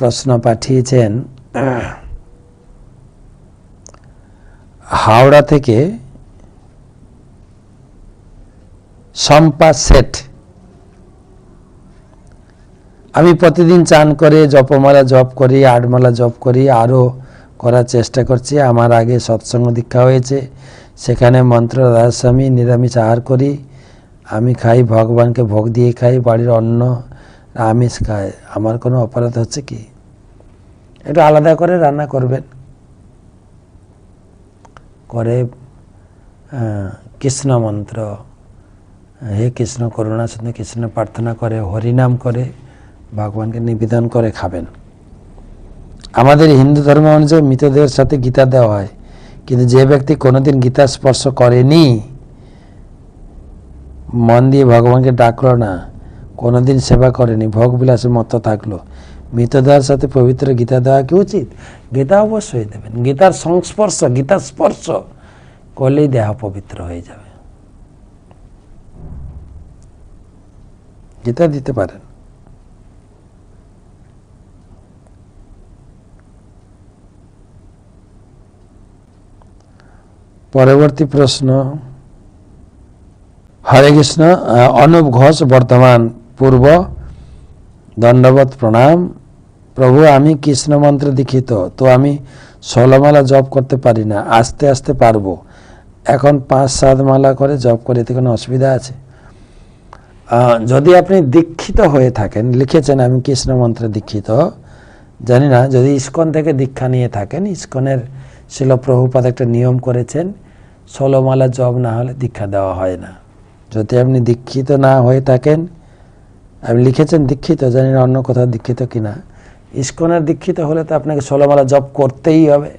প্রশ্ন পাঠিয়েছেন, হাওড়া থেকে শম্পা সেট আমি প্রতিদিন চান করে জপমালা জপ করি, আটমালা জপ করি, আরও করার চেষ্টা করছি। আমার আগে সৎসঙ্গ দীক্ষা হয়েছে, সেখানে মন্ত্র রাজস্বামী নিরামিষ আহার করি। আমি খাই, ভগবানকে ভোগ দিয়ে খাই, বাড়ির অন্ন আমিষ খাই। আমার কোনো অপরাধ হচ্ছে কি? একটু আলাদা করে রান্না করবেন। করে কৃষ্ণ মন্ত্র, হে কৃষ্ণ, করুণা সুন্দর কৃষ্ণ প্রার্থনা করে, হরিনাম করে, ভগবানকে নিবেদন করে খাবেন। আমাদের হিন্দু ধর্ম অনুযায়ী মৃতদেহের সাথে গীতা দেওয়া হয়। কিন্তু যে ব্যক্তি কোনোদিন গীতা স্পর্শ করেনি, মন দিয়ে ভগবানকে ডাকলো না, কোনোদিন সেবা করেনি ভোগ বিলাসে মত্ত থাকল মৃতদেহের সাথে পবিত্র গীতা দেওয়া কি উচিত? গীতা অবশ্যই দেবেন। গীতার সংস্পর্শ, গীতার স্পর্শ করলেই দেহ পবিত্র হয়ে যাবে। গীতা দিতে পারেন। পরবর্তী প্রশ্ন। হরে কৃষ্ণ অনুপ ঘোষ, বর্তমান পূর্ব দণ্ডবত প্রণাম। প্রভু, আমি কৃষ্ণ মন্ত্র দীক্ষিত, তো আমি ষোলোমালা জপ করতে পারি না, আস্তে আস্তে পারব। এখন পাঁচ, সাত মালা করে জপ করে, এতে কোনো অসুবিধা আছে? যদি আপনি দীক্ষিত হয়ে থাকেন, লিখেছেন, আমি কৃষ্ণ মন্ত্রে দীক্ষিত, জানি না, যদি ইস্কন থেকে দীক্ষা নিয়ে থাকেন, ইস্কনের শিল প্রভুপাদ একটা নিয়ম করেছেন, ষোলোমালা জব না হলে দীক্ষা দেওয়া হয় না। যদি আপনি দীক্ষিত না হয়ে থাকেন, আপনি লিখেছেন দীক্ষিত, জানি না অন্য কোথাও দীক্ষিত কিনা। ইস্কনের দীক্ষিত হলে তো আপনাকে ষোলোমালা জব করতেই হবে।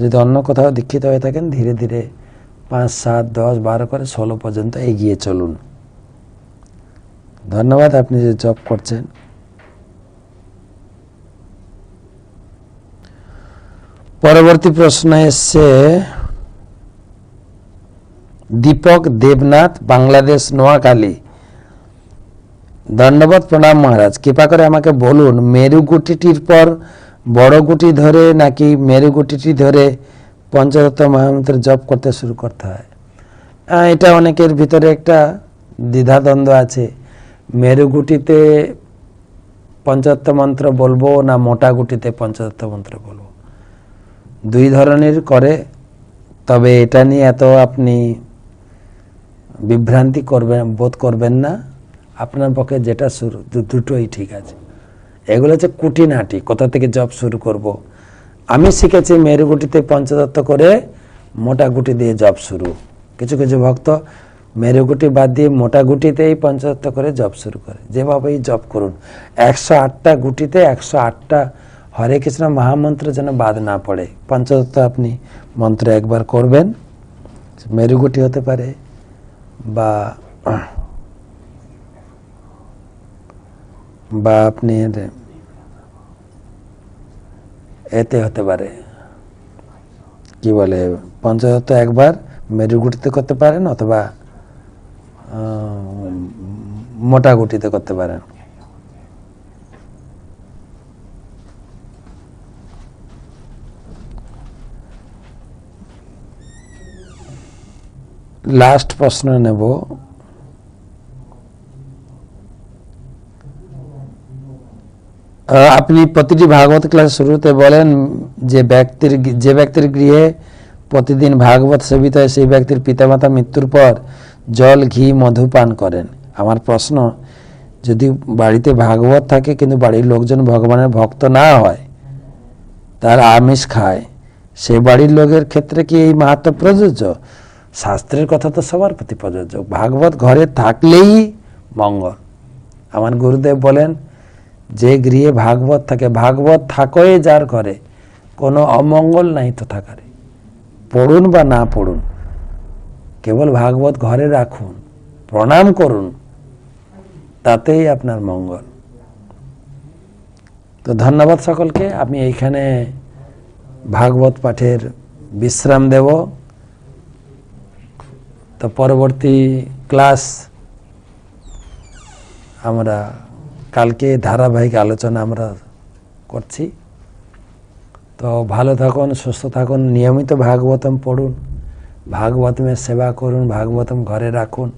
যদি অন্য কোথাও দীক্ষিত হয়ে থাকেন, ধীরে ধীরে পাঁচ, সাত, দশ, বারো করে ষোলো পর্যন্ত এগিয়ে চলুন। ধন্যবাদ, আপনি যে জব করছেন। পরবর্তী প্রশ্ন এসছে, দীপক দেবনাথ, বাংলাদেশ, নোয়াখালী। ধন্যবাদ প্রণাম মহারাজ। কৃপা করে আমাকে বলুন মেরু গুটিটির পর বড় গুটি ধরে নাকি মেরু গুটিটি ধরে পঞ্চতত্ত্ব মহামন্ত্র জপ করতে শুরু করতে হয়? এটা অনেকের ভিতরে একটা দ্বিধাদ্বন্দ্ব আছে। মেরু গুটিতে পঞ্চতত্ত্ব মন্ত্র বলব না মোটা গুটিতে পঞ্চতত্ত্ব মন্ত্র বলব? দুই ধরনের করে, তবে এটা নিয়ে এত আপনি বিভ্রান্তি করবেন, বোধ করবেন না। আপনার পক্ষে যেটা শুরু দুটোই ঠিক আছে। এগুলো হচ্ছে কুটিনাটি, কোথা থেকে জব শুরু করব। আমি শিখেছি মেরুগুটিতে পঞ্চদত্ত করে মোটা গুটি দিয়ে জব শুরু। কিছু কিছু ভক্ত মেরুগুটি বাদ দিয়ে মোটা গুটিতেই পঞ্চদত্ত করে জব শুরু করে। যেভাবেই জব করুন। একশো আটটা গুটিতে একশো আটটা হরে কৃষ্ণ মহামন্ত্র যেন বাদ না পড়ে। পঞ্চদত্ত আপনি মন্ত্র একবার করবেন। মেরুগুটি হতে পারে বা বা আপনি এতে হতে পারে। কি বলে পঞ্চদত্ত একবার মেরুগুটিতে করতে পারেন অথবা মোটা গুটিতে করতে পারেন। লাস্ট প্রশ্ন নেব। আপনি প্রতিটি ভাগবত ক্লাস শুরুতে বলেন যে ব্যক্তির যে ব্যক্তির গৃহে প্রতিদিন ভাগবত সেবিত হয়, সেই ব্যক্তির পিতামাতা মৃত্যুর পর জল, ঘি, মধু পান করেন। আমার প্রশ্ন, যদি বাড়িতে ভাগবত থাকে কিন্তু বাড়ির লোকজন ভগবানের ভক্ত না হয়, তার আমিষ খায়, সে বাড়ির লোকের ক্ষেত্রে কি এই মাহাত্ম প্রযোজ্য? শাস্ত্রের কথা তো সবার প্রতি প্রযোজ্য। ভাগবত ঘরে থাকলেই মঙ্গল। আমার গুরুদেব বলেন যে গৃহে ভাগবত থাকে, ভাগবত থাকোই যার ঘরে, কোনো অমঙ্গল নাই তো থাকারে। পড়ুন বা না পড়ুন, কেবল ভাগবত ঘরে রাখুন, প্রণাম করুন, তাতেই আপনার মঙ্গল। তো ধন্যবাদ সকলকে, আমি এইখানে ভাগবত পাঠের বিশ্রাম দেব। তো পরবর্তী ক্লাস আমরা কালকে ধারাবাহিক আলোচনা আমরা করছি। তো ভালো থাকুন, সুস্থ থাকুন, নিয়মিত ভাগবতম পড়ুন, ভাগবতমের সেবা করুন, ভাগবতম ঘরে রাখুন।